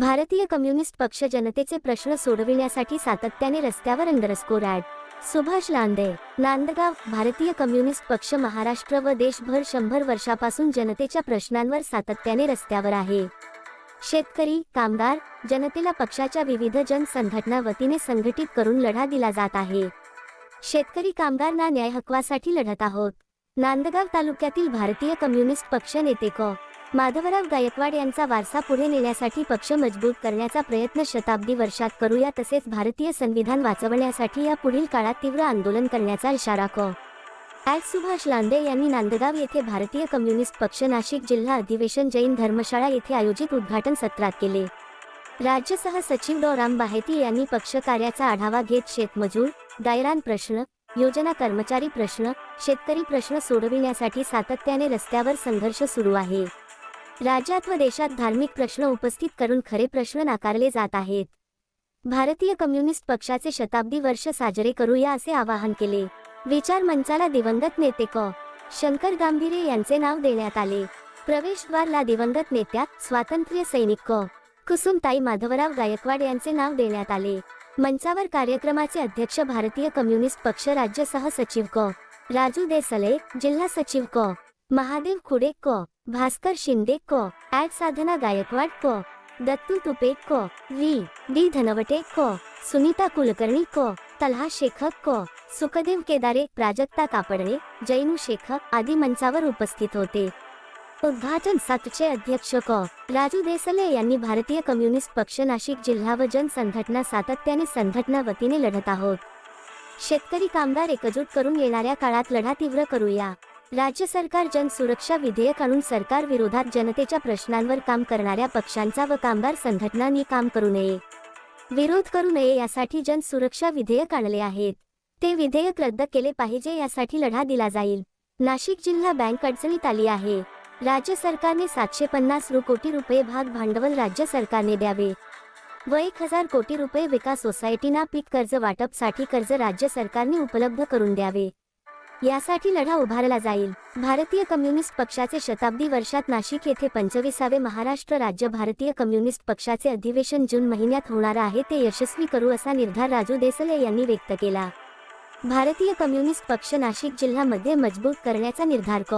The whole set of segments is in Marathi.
भारतीय कम्युनिस्ट पक्ष जनतेचे प्रश्न सोडविण्यासाठी सातत्याने रस्त्यावर अंडरस्कोर ॲड. सुभाष लांदे नांदगाव भारतीय कम्युनिस्ट पक्ष महाराष्ट्र व देशभर शंभर वर्षापासून जनतेच्या प्रश्नांवर सातत्याने रस्त्यावर आहे. शेतकरी कामगार जनतेला पक्षाच्या विविध जनसंघटना वतीने संघटित करून लढा दिला जात आहे. शेतकरी कामगार न्याय हक्वासाठी लढत आहोत. नांदगाव तालुक्यातील भारतीय कम्युनिस्ट पक्ष नेते क. माधवराव गायकवाड यांचा वारसा पुढे नेण्यासाठी पक्ष मजबूत करण्याचा प्रयत्न शताब्दी वर्षात करूया तसेच भारतीय संविधान वाचवण्यासाठी या पुढील काळात तीव्र आंदोलन करण्याचा इशारा क. आज सुभाष लांदे यांनी नांदगाव येथे भारतीय कम्युनिस्ट पक्ष नाशिक जिल्हा अधिवेशन जैन धर्मशाळा येथे आयोजित उद्घाटन सत्रात केले. राज्यसह सचिव डॉ. राम बाहेती यांनी पक्ष कार्याचा आढावा घेत शेतमजूर गायरान प्रश्न योजना कर्मचारी प्रश्न शेतकरी प्रश्न सोडविण्यासाठी सातत्याने रस्त्यावर संघर्ष सुरू आहे. राज्यात व देशात धार्मिक प्रश्न उपस्थित करून खरे प्रश्न नाकारले जात आहेत. भारतीय कम्युनिस्ट पक्षाचे शताब्दी वर्ष साजरे करूया असे आवाहन केले. विचार मंचाला दिवंगत नेते क. शंकर गांभीरे यांचे नाव देण्यात आले. प्रवेशद्वारला दिवंगत नेत्या स्वातंत्र्य सैनिक क. कुसुमताई माधवराव गायकवाड यांचे नाव देण्यात आले. मंचावर कार्यक्रमाचे अध्यक्ष भारतीय कम्युनिस्ट पक्ष राज्य सहसचिव क. राजू देसले जिल्हा सचिव क. महादेव खुडे क भास्कर शिंदे क ॲड साधना गायकवाड क दत्तू तुपे क व्ही डी धनवटे क सुनीता कुलकर्णी क तल्हा शेखक क सुखदेव केदारे प्राजक्ता कापडणे जैनू शेखक आदी मंचावर उपस्थित होते. उद्घाटन सातचे अध्यक्ष क राजू देसले यांनी भारतीय कम्युनिस्ट पक्ष नाशिक जिल्हा व जनसंघटना सातत्याने संघटना वतीने लढत आहोत. शेतकरी कामगार एकजूट करून येणाऱ्या काळात लढा तीव्र करूया. राज्य सरकार जनसुरक्षा विधेयक आणून सरकार विरोधात जनतेच्या प्रश्नांवर काम करणाऱ्या पक्षांचा व कामगार संघटनांनी काम करू नये. विरोध करू नये यासाठी जनसुरक्षा विधेयक आणले आहेत. ते विधेयक रद्द केले पाहिजे यासाठी लढा दिला जाईल. नाशिक जिल्हा बँक अडचणीत आली आहे. राज्य सरकारने सातशे पन्नास रु. कोटी रुपये भाग भांडवल राज्य सरकारने द्यावे. व एक हजार कोटी रुपये विकास सोसायटीना पीक कर्ज वाटपसाठी कर्ज राज्य सरकारने उपलब्ध करून द्यावे. यासाठी लढा उभारला जाईल. भारतीय कम्युनिस्ट पक्षाचे शताब्दी वर्षात नाशिक येथे पंचवीसावे महाराष्ट्र राज्य भारतीय कम्युनिस्ट पक्षाचे अधिवेशन जून महिन्यात होणार आहे ते यशस्वी करू असा निर्धार राजू देसले यांनी व्यक्त केला. भारतीय कम्युनिस्ट पक्ष नाशिक जिल्ह्यामध्ये मजबूत करण्याचा निर्धार क.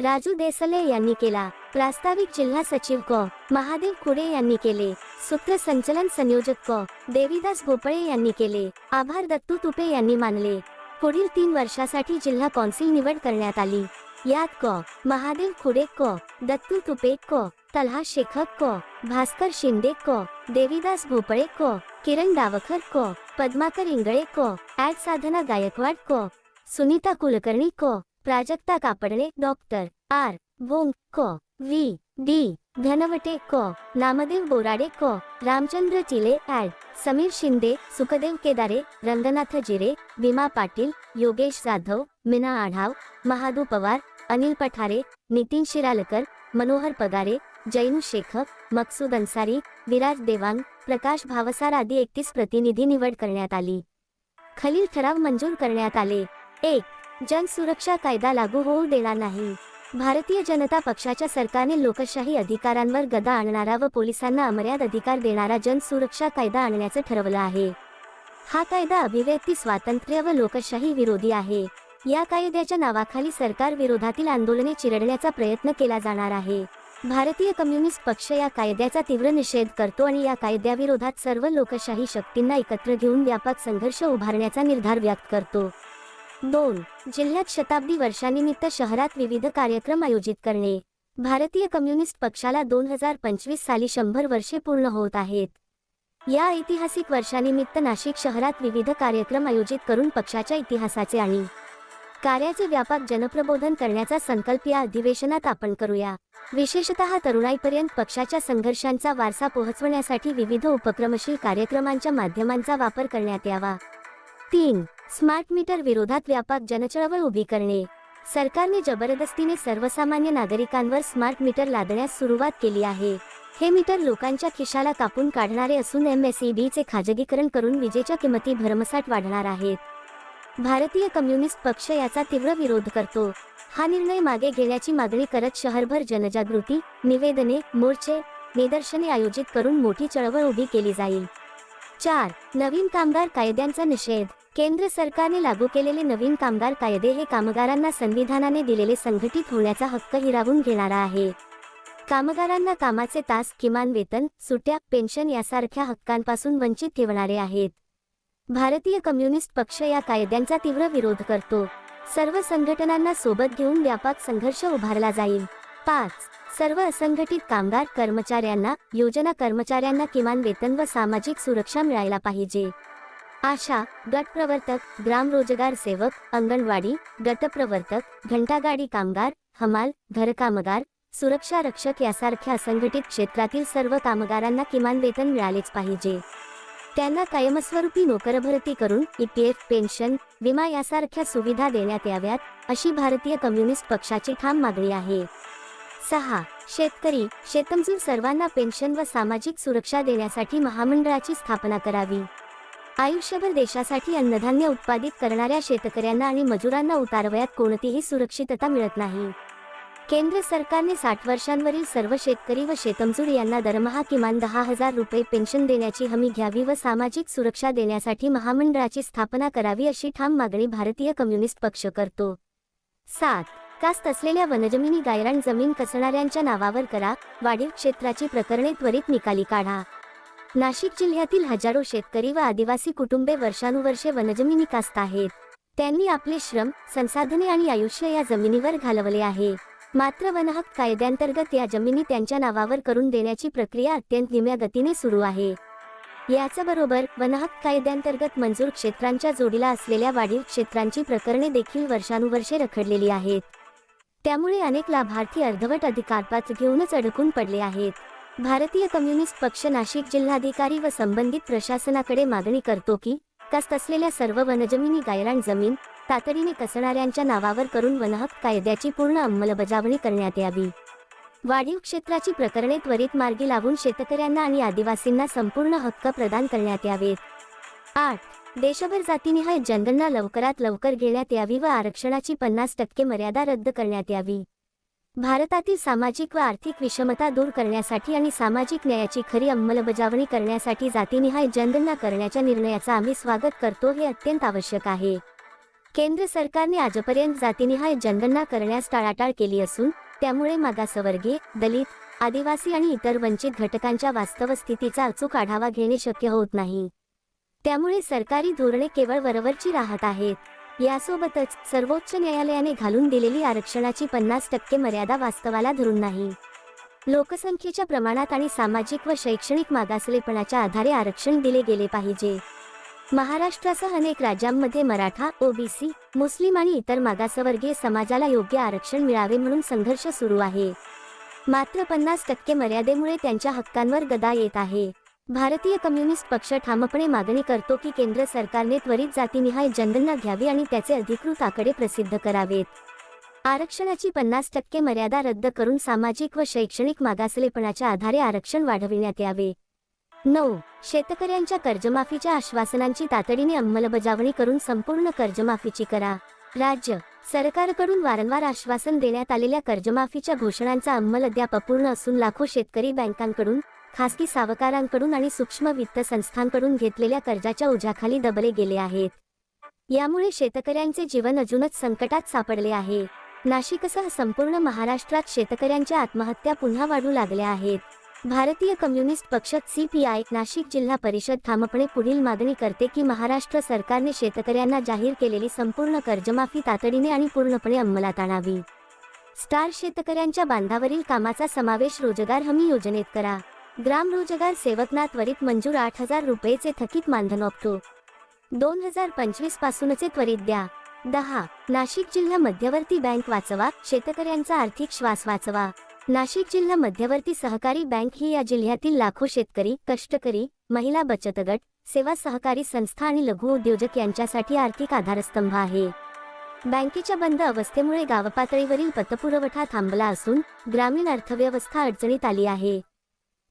राजू देसले यांनी केला. प्रास्ताविक जिल्हा सचिव क. महादेव खुडे यांनी केले. सूत्रसंचलन संयोजक क. देवीदास भोपळे यांनी केले. आभार दत्तू तुपे यांनी मानले. पुढील तीन वर्षासाठी जिल्हा कौन्सिल निवड करण्यात आली. यात क. महादेव खुडे, क. दत्तू तुपे, क. तल्हा शेखक क. भास्कर शिंदे, क. देवीदास भोपळे, क. किरण डावखर, क. पद्माकर इंगळे, क. ॲड साधना गायकवाड, क. सुनीता कुलकर्णी, क. Prajakta Kapadne doctor. R. Wong क. व्ही. डी. धनवटे क नामदेव बोराडे क रामचंद्र चिले ॲड समीर शिंदे सुखदेव केदारे रंगनाथ जिरे विमा पाटील योगेश जाधव मीना आढाव महादू पवार अनिल पठारे नितीन शिरालकर मनोहर पगारे जैनू शेख मकसूद अन्सारी विराज देवांग प्रकाश भावसार आदी एकतीस प्रतिनिधी निवड करण्यात आली खलील ठराव मंजूर करण्यात आले एक जनसुरक्षा कायदा लागू होऊ देणार नाही भारतीय जनता पक्षाच्या सरकारने लोकशाही अधिकारांवर गदा आणणारा व पोलिसांना अमर्याद अधिकार देणारा जनसुरक्षा कायदा आणण्याचं ठरवलं आहे. हा कायदा अभिव्यक्ती स्वातंत्र्य व लोकशाही विरोधी आहे. या कायद्याच्या नावाखाली सरकार विरोधातील आंदोलने चिरडण्याचा प्रयत्न केला जाणार आहे. भारतीय कम्युनिस्ट पक्ष या कायद्याचा तीव्र निषेध करतो आणि या कायद्याविरोधात सर्व लोकशाही शक्तींना एकत्र घेऊन व्यापक संघर्ष उभारण्याचा निर्धार व्यक्त करतो. दोन जिल्ह्यात शताब्दी वर्षानिमित्त शहरात विविध कार्यक्रम आयोजित करणे. भारतीय कम्युनिस्ट पक्षाला दोन हजार पंचवीस साली शंभर वर्षे पूर्ण होत आहेत. या ऐतिहासिक वर्षानिमित्त नाशिक शहरात विविध कार्यक्रम आयोजित करून पक्षाच्या इतिहासाचे आणि कार्याचे व्यापक जनप्रबोधन करण्याचा संकल्प या अधिवेशनात आपण करूया. विशेषतः तरुणाईपर्यंत पक्षाच्या संघर्षांचा वारसा पोहोचवण्यासाठी विविध उपक्रमशील कार्यक्रमांच्या माध्यमांचा वापर करण्यात यावा. तीन स्मार्ट मीटर विरोधात व्यापक जनचळवळ उभी करणे. सरकारने जबरदस्तीने सर्वसामान्य नागरिकांवर स्मार्ट मीटर लादण्यास सुरुवात केली आहे. हे मीटर लोकांच्या खिशाला कापून काढणारे असून एम एस ई बीचे खाजगीकरण करून विजेच्या किमती भरमसाठ वाढणार आहेत. भारतीय कम्युनिस्ट पक्ष याचा तीव्र विरोध करतो. हा निर्णय मागे घेण्याची मागणी करत शहरभर जनजागृती निवेदने मोर्चे निदर्शने आयोजित करून मोठी चळवळ उभी केली जाईल. चार. नवीन कामगार कायद्यांचा निषेध. केंद्र सरकारने लागू केलेले नवीन कामगार कायदे हे कामगारांना संविधानाने दिलेले संघटित होण्याचा हक्क हिरावून घेणारा आहे. कामगारांना कामाचे तास किमान वेतन सुट्या पेन्शन यासारख्या हक्कांपासून वंचित ठेवणारे आहेत. भारतीय कम्युनिस्ट पक्ष या कायद्यांचा तीव्र विरोध करतो. सर्व संघटनांना सोबत घेऊन व्यापक संघर्ष उभारला जाईल. पाच. सर्व असंघटित कामगार कर्मचाऱ्यांना योजना कर्मचाऱ्यांना किमान वेतन व सामाजिक सुरक्षा मिळायला पाहिजे. आशा गट प्रवर्तक ग्राम रोजगार सेवक अंगणवाडी गटप्रवर्तक घंटागाडी कामगार हमाल घरकामगार सुरक्षा रक्षक यासारख्या असंघटित क्षेत्रातील सर्व कामगारांना किमान वेतन मिळालेच पाहिजे. त्यांना कायमस्वरूपी नोकरभरती करून ईपीएफ पेन्शन विमा यासारख्या सुविधा देण्यात याव्यात अशी भारतीय कम्युनिस्ट पक्षाची ठाम मागणी आहे. सहा शेतकरी शेतमजूर सर्वांना पेन्शन व सामाजिक सुरक्षा देण्यासाठी महामंडळाची स्थापना करावी. आयुष्यभर देशासाठी अन्नधान्य उत्पादित करणाऱ्या शेतकऱ्यांना आणि मजुरांना उतारवयात कोणतीही सुरक्षितता मिळत नाही. केंद्र सरकारने साठ वर्षांवरील सर्व शेतकरी व शेतमजूर यांना दरमहा किमान दहा हजार रुपये पेन्शन देण्याची हमी घ्यावी व सामाजिक सुरक्षा देण्यासाठी महामंडळाची स्थापना करावी अशी ठाम मागणी भारतीय कम्युनिस्ट पक्ष करतो. सात. कास्त असलेल्या वनजमिनी गायरान जमीन कसणाऱ्यांच्या नावावर करा वाढीव क्षेत्राची प्रकरणे त्वरित निकाली काढा. नाशिक जिल्ह्यातील हजारो शेतकरी व आदिवासी कुटुंबे वर्षानुवर्षे वनजमिनी कास्त आहेत. त्यांनी आपले श्रम संसाधने आणि आयुष्य या जमिनीवर घालवले आहे. मात्र वनहक कायद्यांतर्गत या जमिनी त्यांच्या नावावर करून देण्याची प्रक्रिया अत्यंत निम्या गतीने सुरू आहे. याचबरोबर वनहक कायद्यांतर्गत मंजूर क्षेत्रांच्या जोडीला असलेल्या वाढीव क्षेत्रांची प्रकरणे देखील वर्षानुवर्षे रखडलेली आहेत. त्यामुळे अनेक लाभार्थी अर्धवट अधिकारपात्र घेऊनच अडकून पडले आहेत. भारतीय कम्युनिस्ट पक्ष नाशिक जिल्हाधिकारी व संबंधित प्रशासनाकडे मागणी करतो की कास्त असलेल्या सर्व वनजमिनी गायरान जमीन तातडीने कसणाऱ्यांच्या नावावर करून वनहक्क कायद्याची पूर्ण अंमलबजावणी करण्यात यावी. वाढीव क्षेत्राची प्रकरणे त्वरित मार्गी लावून शेतकऱ्यांना आणि आदिवासींना संपूर्ण हक्क प्रदान करण्यात यावेत. आठ. देशभर जातीनिहाय जनगणना लवकरात लवकर घेण्यात यावी व आरक्षणाची पन्नास टक्के मर्यादा रद्द करण्यात यावी. भारतातील सामाजिक व आर्थिक विषमता दूर करण्यासाठी आणि सामाजिक न्यायाची खरी अंमलबजावणी करण्यासाठी जातीनिहाय जनगणना करण्याच्या निर्णयाचा आम्ही स्वागत करतो हे अत्यंत आवश्यक आहे. केंद्र सरकारने आजपर्यंत जातीनिहाय जनगणना करण्यास टाळाटाळ केली असून त्यामुळे मागासवर्गीय दलित आदिवासी आणि इतर वंचित घटकांच्या वास्तव स्थितीचा अचूक आढावा घेणे शक्य होत नाही. त्यामुळे सरकारी धोरणे केवळ वरवरची राहत आहेत. यासोबतच सर्वोच्च न्यायालयाने घालून दिलेली आरक्षणाची पन्नास टक्के मर्यादा वास्तवाला धरून नाही. लोकसंख्येच्या प्रमाणात आणि सामाजिक व शैक्षणिक मागासलेपणाच्या आधारे आरक्षण दिले गेले पाहिजे. महाराष्ट्रासह अनेक राज्यांमध्ये मराठा ओबीसी मुस्लिम आणि इतर मागासवर्गीय समाजाला योग्य आरक्षण मिळावे म्हणून संघर्ष सुरू आहे. मात्र पन्नास टक्के मर्यादेमुळे त्यांच्या हक्कांवर गदा येत आहे. भारतीय कम्युनिस्ट पक्ष ठामपणे मागणी करतो की केंद्र सरकारने त्वरित जातीनिहाय जनगणना घ्यावी आणि त्याचे अधिकृत आकडे प्रसिद्ध करावेत. आरक्षणाची पन्नास टक्के मर्यादा रद्द करून सामाजिक व शैक्षणिक मागासलेपणाच्या आधारे आरक्षण वाढविण्यात यावे. नऊ. शेतकऱ्यांच्या कर्जमाफीच्या आश्वासनांची तातडीने अंमलबजावणी करून संपूर्ण कर्जमाफीची करा. राज्य सरकारकडून वारंवार आश्वासन देण्यात आलेल्या कर्जमाफीच्या घोषणांचा अंमल अद्याप अपूर्ण असून लाखो शेतकरी बँकांकडून खासगी सावकारांकडून आणि सूक्ष्म वित्त संस्थांकडून घेतलेल्या कर्जाच्या ओझ्याखाली दबले गेले आहेत. यामुळे शेतकऱ्यांचे जीवन अजूनच संकटात सापडले आहे. नाशिकसह संपूर्ण महाराष्ट्रात शेतकऱ्यांच्या आत्महत्या पुन्हा वाढू लागल्या आहेत. भारतीय कम्युनिस्ट पक्ष सीपीआय नाशिक जिल्हा परिषद ठामपणे पुढील मागणी करते की महाराष्ट्र सरकारने शेतकऱ्यांना जाहीर केलेली संपूर्ण कर्जमाफी तातडीने आणि पूर्णपणे अंमलात आणावी. स्टार शेतकऱ्यांच्या बांधावरील कामाचा समावेश रोजगार हमी योजनेत करा. ग्राम रोजगार सेवकना त्वरित मंजूर आठ हजार रुपयेचे थकीत मानधन ऑक्टो दोन हजार पंचवीस पासूनचे त्वरित द्या. दहा. नाशिक जिल्हा मध्यवर्ती बँक वाचवा. शेतकऱ्यांचा आर्थिक श्वास वाचवा. नाशिक जिल्हा मध्यवर्ती सहकारी बँक ही या जिल्ह्यातील लाखो शेतकरी कष्टकरी महिला बचत गट सेवा सहकारी संस्था आणि लघु उद्योजक यांच्यासाठी आर्थिक आधारस्तंभ आहे. बँकेच्या बंद अवस्थेमुळे गावपातळीवरील पतपुरवठा थांबला असून ग्रामीण अर्थव्यवस्था अडचणीत आली आहे.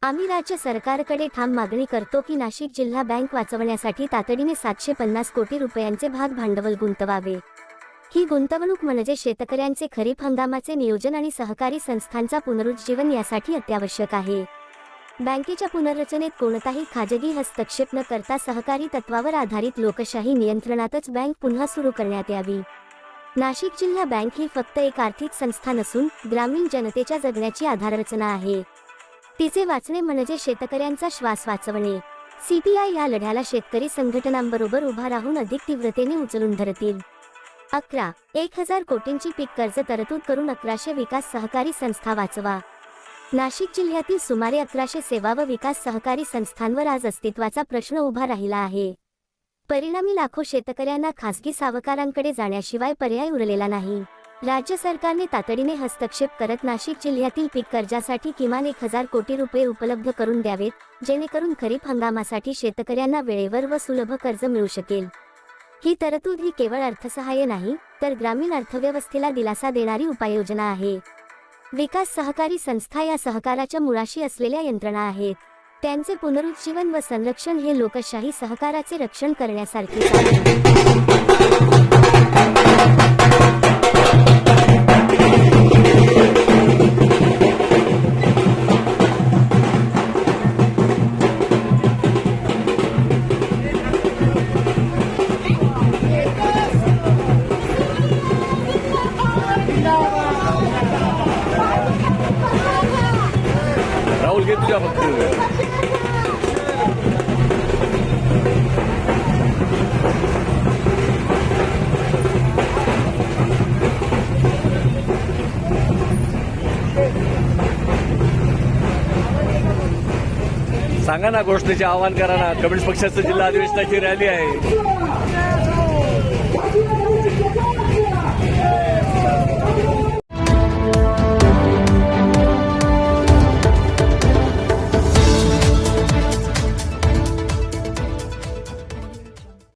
आम्ही राज्य सरकारकडे ठाम मागणी करतो की नाशिक जिल्हा बँक वाचवण्यासाठी तातडीने सातशे पन्नास कोटी रुपयांचे भाग भांडवल गुंतवावे. ही गुंतवणूक म्हणजे शेतकऱ्यांचे खरीप हंगामाचे नियोजन आणि सहकारी संस्थांचा पुनरुज्जीवन यासाठी अत्यावश्यक आहे. बँकेच्या पुनर्रचनेत कोणताही खाजगी हस्तक्षेप न करता सहकारी तत्वावर आधारित लोकशाही नियंत्रणातच बँक पुन्हा सुरू करण्यात यावी. नाशिक जिल्हा बँक ही फक्त एक आर्थिक संस्था नसून ग्रामीण जनतेच्या जगण्याची आधाररचना आहे. तिचे वाचणे म्हणजे शेतकऱ्यांचा श्वास वाचवणे. सीपीआय या लढ्याला शेतकरी संघटनांबरोबर उभा राहून अधिक तीव्रतेने उचलून धरतील. अकरा. एक हजार कोटींची पीक कर्ज तरतूद करून अकराशे विकास सहकारी संस्था वाचवा. नाशिक जिल्ह्यातील सुमारे अकराशे सेवा व विकास सहकारी संस्थांवर आज अस्तित्वाचा प्रश्न उभा राहिला आहे. परिणामी लाखो शेतकऱ्यांना खासगी सावकारांकडे जाण्याशिवाय पर्याय उरलेला नाही. राज्य सरकारने तातडीने हस्तक्षेप करत नाशिक जिल्ह्यातील पीक कर्जासाठी किमान एक हजार कोटी रुपये उपलब्ध करून द्यावेत जेणेकरून खरीप हंगामासाठी शेतकऱ्यांना वेळेवर व सुलभ कर्ज मिळू शकेल. ही तरतूद ही केवळ अर्थसहाय्य नाही तर ग्रामीण अर्थव्यवस्थेला दिलासा देणारी उपाययोजना आहे. विकास सहकारी संस्था या सहकाराच्या मुळाशी असलेल्या यंत्रणा आहेत. त्यांचे पुनरुज्जीवन व संरक्षण हे लोकशाही सहकाराचे रक्षण करण्यासारखे सांगा ना गोष्टीचे आवाहन करा ना. कम्युनिस्ट पक्षाचं जिल्हा अधिवेशनाची रॅली आहे.